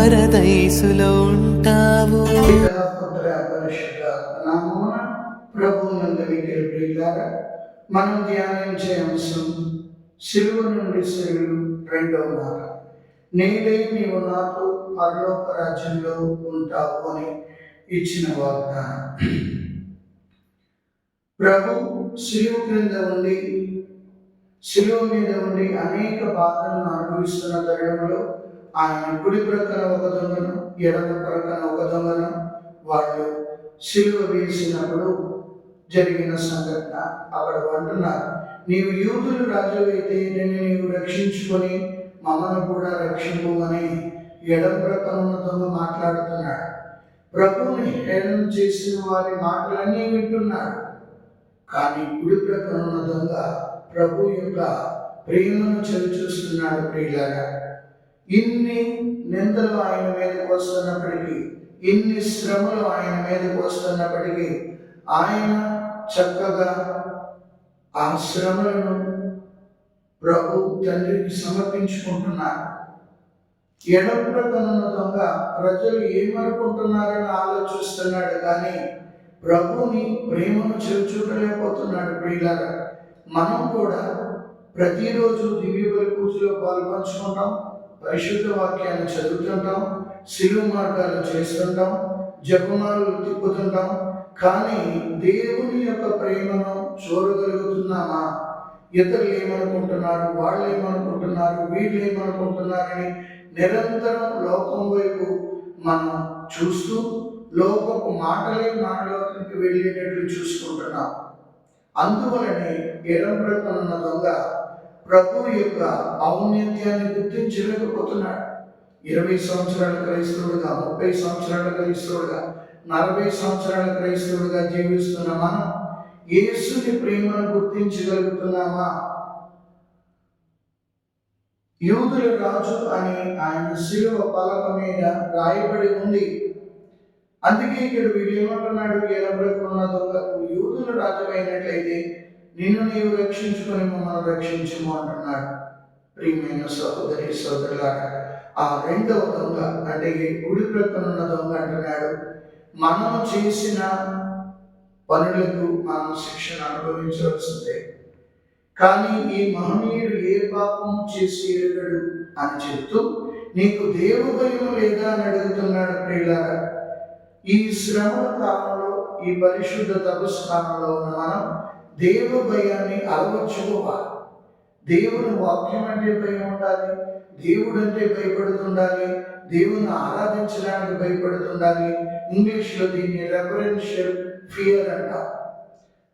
పరదైసులో ఉంటావు. మనం ధ్యానించే అంశం శిలువ నుండి శిలువు రెండవ మాట. నేనే నీవు నాతో పరలోక రాజ్యంలో ఉంటావు అని ఇచ్చిన వాగ్దానం. ప్రభు శిలువ క్రింద ఉండి శిలువ మీద ఉండి అనేక బాధలను అనుభవిస్తున్న తరుణంలో ఆయన కుడి ప్రక్కన ఒక దొంగను ఎడమ ప్రక్కన ఒక దొంగను వాళ్ళు శిలువ వేసినప్పుడు జరిగిన సంఘటన. అక్కడ అంటున్నారు నీవు యూదులు రాజు అయితే నిన్ను నీవు రక్షించుకొని మమ్మల్ని కూడా రక్షింపు అని ఎడమ ప్రక్కన ఉన్న దొంగ మాట్లాడుతున్నాడు. ప్రభువుని హేళన చేసిన వారి మాటలన్నీ వింటున్నాడు. కానీ కుడి ప్రక్కన ఉన్న దొంగ ప్రభు యొక్క ప్రేమను చవి చూస్తున్నాడు ప్రియులారా. ఇన్ని నిందలు ఆయన మీదకి వస్తున్నప్పటికీ ఇన్ని శ్రమలు ఆయన మీదకి వస్తున్నప్పటికీ ఆయన చక్కగా ఆ శ్రమలను ప్రభు తండ్రికి సమర్పించుకుంటున్నారు. ఎడమ దొంగ ప్రజలు ఏమనుకుంటున్నారని ఆలోచిస్తున్నాడు కానీ ప్రభుని ప్రేమను చూడలేకపోతున్నాడు ప్రియులారా. మనం కూడా ప్రతిరోజు దివ్య బలి పూజలో పాల్పంచుకుంటాం పరిశుద్ధ వాక్యాన్ని చదువుతుంటాం శిలువ మార్గాలు చేస్తుంటాం జపమాలు తిప్పుతుంటాం కానీ దేవుని యొక్క ప్రేమను చూడగలుగుతున్నామా? ఇతరులు ఏమనుకుంటున్నారు? వాళ్ళు ఏమనుకుంటున్నారు? వీళ్ళు ఏమనుకుంటున్నారని నిరంతరం లోకం వైపు మనం చూస్తూ లోకపు మాటలే మనలోకి వెళ్ళేటట్లు చూసుకుంటున్నాం. అందువలనే ఎడం ప్రక్కన ఉన్న దొంగ ప్రభు యొక్క ఔన్నత్యాన్ని గుర్తించలేకపోతున్నాడు ఇరవై సంవత్సరాల క్రైస్తవుడుగా ముప్పై సంవత్సరాల క్రైస్తవుడుగా నలభై సంవత్సరాల క్రైస్తవుడుగా జీవిస్తున్న మనం యేసుని ప్రేమను గుర్తించగలుగుతున్నామా? యూదుల రాజు అని ఆయన శిలువ పలక మీద రాయబడి ఉంది. అందుకే ఇక్కడ వీడు ఏమంటున్నాడు? ఎనబ్రకున్న దొంగ. యూదుల రాజు అయినట్లయితే నిన్ను నీవు రక్షించుకొని మమ్మల్ని రక్షించము అంటున్నాడు. ప్రియమైన సహోదరి సోదరులారా ఆ రెండవ దొంగ అంటే ఈ ప్రక్కన ప్రక్కనున్న దొంగ అంటున్నాడు. మనం చేసిన పనులకు మనం శిక్షణ అనుభవించవలసిందే. కానీ ఈ మహనీయుడు ఏ పాపం చేసి ఎరగడు అని చెప్తూ నీకు దేవు భయం లేదా అని అడుగుతున్నాడు ప్రియులారా. ఈ శ్రమ కాలంలో ఈ పరిశుద్ధ తపస్కాలంలో ఉన్న మనం దేవ భయాన్ని అలవర్చుకోవాలి. దేవుని వాక్యం అంటే భయం ఉండాలి. దేవుడు అంటే భయపడుతుండాలి. దేవుని ఆరాధించడానికి భయపడుతుండాలి. ఇంగ్లీష్లో దీన్ని రెఫరెన్షియల్ ఫియర్ అంట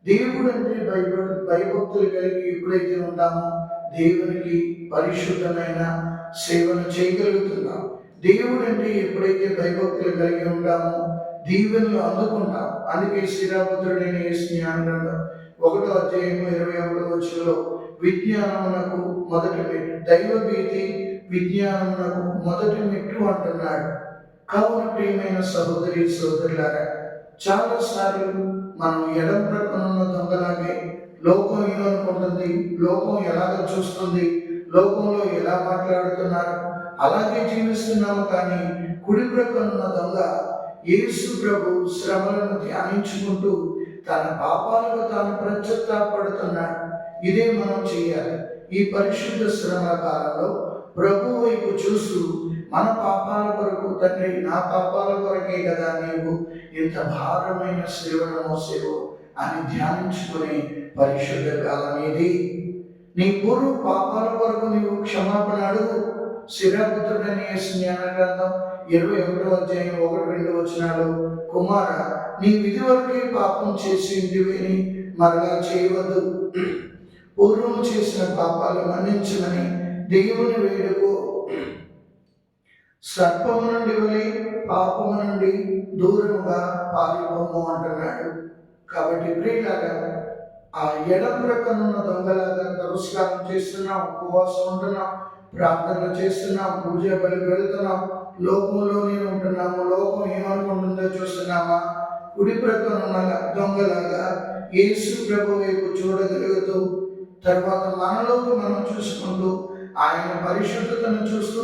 దేవుడు అంటే భయపడు భయభక్తులు కలిగి ఎప్పుడైతే ఉంటామో దేవునికి పరిశుద్ధమైన సేవను చేయగలుగుతున్నాం. దేవుడు అంటే ఎప్పుడైతే భయభక్తులు కలిగి ఉంటామో దీవెనలు అందుకుంటాం. అందుకే శ్రీరాపుత్రుడైన యేసు జ్ఞానంలో ఒకటో అధ్యాయము ఇరవై ఒకటో వచ్చులో విజ్ఞానమునకు మొదటి మెట్టు దైవ భీతి విజ్ఞానమునకు మొదటి మెట్టు అంటున్నాడు. కావున ప్రియమైన సహోదరి సోదరులారా చాలా సార్లు మనం ఎడం ప్రక్కన ఉన్న దొంగలాగే లోకం ఏమనుకుంటుంది? లోకం ఎలాగ చూస్తుంది? లోకంలో ఎలా మాట్లాడుతున్నారు? అలాగే జీవిస్తున్నాము కానీ కుడి ప్రక్కన ఉన్న దొంగ యేసు ప్రభు శ్రమలను ధ్యానించుకుంటూ తన పాపాలకు తాను ప్రత్యుత్తాపడుతున్నాడు ఇదే మనం చేయాలి. ఈ పరిశుద్ధ శ్రమ కాలంలో ప్రభు వైపు చూస్తూ మన పాపాల కొరకు తండ్రి నా పాపాల కొరకే కదా నీవు ఇంత భారమైన సేవను మోసేవు అని ధ్యానించుకునే పరిశుద్ధ కాలం ఇది. నీ పూర్వ పాపాల కొరకు నీవు క్షమాపణ అడుగు. శిరాపుత్రుడని జ్ఞాన గ్రంథం ఇరవై ఒకటో అధ్యాయం ఒకటి రెండు వచ్చినాడు కుమార నీ విధి వరకే పాపం చేసి ఇంటివేని మరలా చేయవద్దు. పూర్వం చేసిన పాపాలు మన్నించమని దేవుని వేడుకో. సర్పము నుండి వలి పాపము నుండి దూరముగా పారిపోము అంటున్నాడు. కాబట్టి ప్రియులాగా ఆ ఎడం ప్రక్కనున్న దొంగలాగా నమస్కారం చేస్తున్నాం ఉపవాసం ఉంటున్నాం ప్రార్థన చేస్తున్నాం పూజ బలికి వెళుతున్నాం లోకంలోనే ఉంటున్నాము లోకం ఏమనుకుంటుందో చూస్తున్నామా? కుడి ప్రక్కన ఉన్న దొంగలాగా యేసు ప్రభు వైపు చూడగలుగుతూ తర్వాత మనలోకి మనం చూసుకుంటూ ఆయన పరిశుద్ధతను చూస్తూ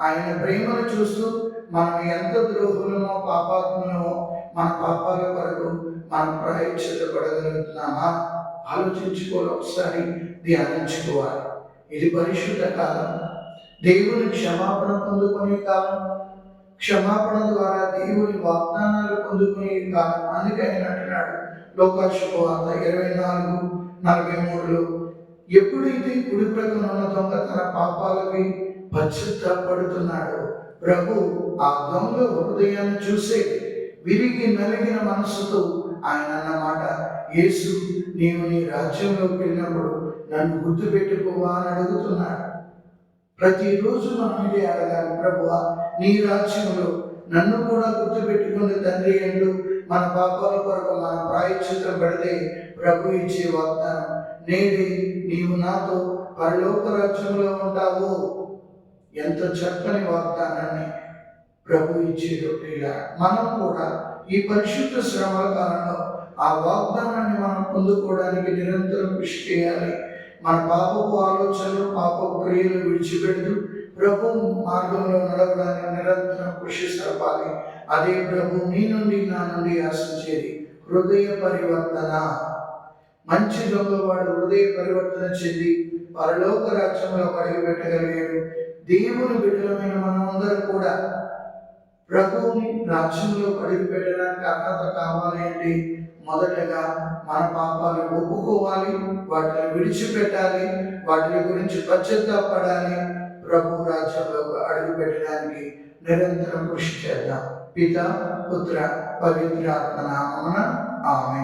ఆయన ప్రేమను చూస్తూ మనం ఎంత ద్రోహులమో పాపాత్మలమో మన పాపాల కొరకు మనం ప్రాయశ్చిత పడగలుగుతున్నామా ఆలోచించుకోవాలి ఒకసారి ధ్యానించుకోవాలి. ఇది పరిశుద్ధ కాలం. దేవుని క్షమాపణ పొందుకునే కాలం. క్షమాపణ ద్వారా దేవుని వాగ్దానాలు పొందుకునే కాలం. అందుకే ఆయన అంటున్నాడు లోకాశుభవార్త ఇరవై నాలుగు నలభై మూడులో ఎప్పుడైతే కుడి ప్రక్కన ఉన్న దొంగ తన పాపాలకి పశ్చాత్తాపడుతున్నాడు ప్రభు ఆ దొంగ హృదయాన్ని చూసే విరిగి నలిగిన మనసుతో ఆయన అన్నమాట యేసు నీవు నీ రాజ్యంలోకి వెళ్ళినప్పుడు నన్ను గుర్తుపెట్టుకోవా అని అడుగుతున్నాడు. ప్రతిరోజు మనం ఇదే అడగాలి ప్రభు నీ రాజ్యంలో నన్ను కూడా గుర్తుపెట్టుకుని తండ్రి అంటూ మన పాపాల కొరకు మన ప్రాయశ్చిత్రం పెడితే ప్రభు ఇచ్చే వాగ్దానం. నేడే నీవు నాతో పరలోక రాజ్యంలో ఉంటావు. ఎంత చక్కని వాగ్దానాన్ని ప్రభు ఇచ్చేదో మనం కూడా ఈ పరిశుద్ధ శ్రమల కాలంలో ఆ వాగ్దానాన్ని మనం పొందుకోవడానికి నిరంతరం కృషి చేయాలి. మన పాపపు ఆలోచనలు పాపపు క్రియలు విడిచిపెడుతూ ప్రభు మార్గంలో నడవడానికి నిరంతరం కృషి సరపాలి అదే ప్రభు నీ నుండి నా నుండి ఆశించేది హృదయ పరివర్తన. మంచి దొంగవాడు హృదయ పరివర్తన చెంది పరలోక రాజ్యంలో అడుగు పెట్టగలిగాడు దేవుని బిడ్డలమైన మనమందరం కూడా ప్రభువుని రాజ్యంలో అడుగు పెట్టడానికి అర్హత కావాలి అంటే మొదటగా మన పాపాలు ఒప్పుకోవాలి వాటిని విడిచిపెట్టాలి వాటి గురించి పశ్చాత్తాపడాలి. ప్రభు రాజ్యంలో అడుగు పెట్టడానికి నిరంతరం కృషి చేద్దాం. పిత పుత్ర పవిత్ర ఆత్మ నామమున ఆమె